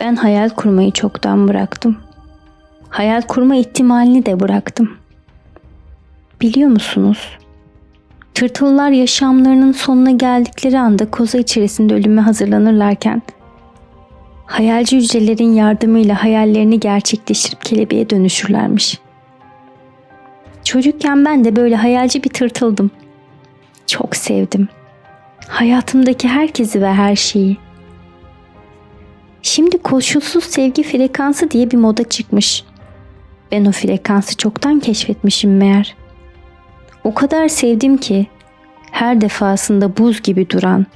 Ben hayal kurmayı çoktan bıraktım. Hayal kurma ihtimalini de bıraktım. Biliyor musunuz? Tırtıllar yaşamlarının sonuna geldikleri anda koza içerisinde ölüme hazırlanırlarken hayalci hücrelerin yardımıyla hayallerini gerçekleştirip kelebeğe dönüşürlermiş. Çocukken ben de böyle hayalci bir tırtıldım. Çok sevdim. Hayatımdaki herkesi ve her şeyi. Şimdi koşulsuz sevgi frekansı diye bir moda çıkmış. Ben o frekansı çoktan keşfetmişim meğer. O kadar sevdim ki her defasında buz gibi duran,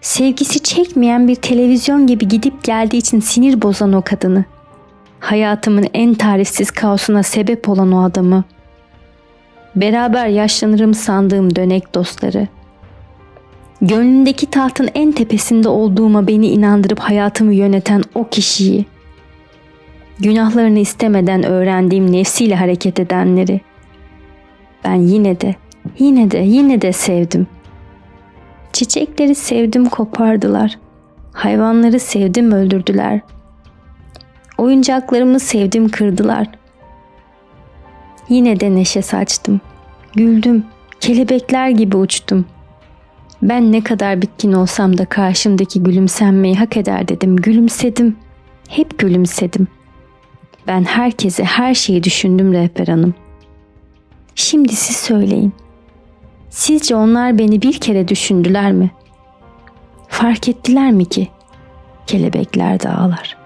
sevgisi çekmeyen bir televizyon gibi gidip geldiği için sinir bozan o kadını. Hayatımın en tarifsiz kaosuna sebep olan o adamı. Beraber yaşlanırım sandığım dönek dostları. Gönlündeki tahtın en tepesinde olduğuma beni inandırıp hayatımı yöneten o kişiyi. Günahlarını istemeden öğrendiğim nefsiyle hareket edenleri. Ben yine de, yine de, yine de sevdim. Çiçekleri sevdim kopardılar. Hayvanları sevdim öldürdüler. Oyuncaklarımı sevdim kırdılar. Yine de neşe saçtım. Güldüm. Kelebekler gibi uçtum. Ben ne kadar bitkin olsam da karşımdaki gülümsenmeyi hak eder dedim. Gülümsedim. Hep gülümsedim. Ben herkese her şeyi düşündüm rehber hanım. Şimdi siz söyleyin. Sizce onlar beni bir kere düşündüler mi? Fark ettiler mi ki kelebekler de ağlar.''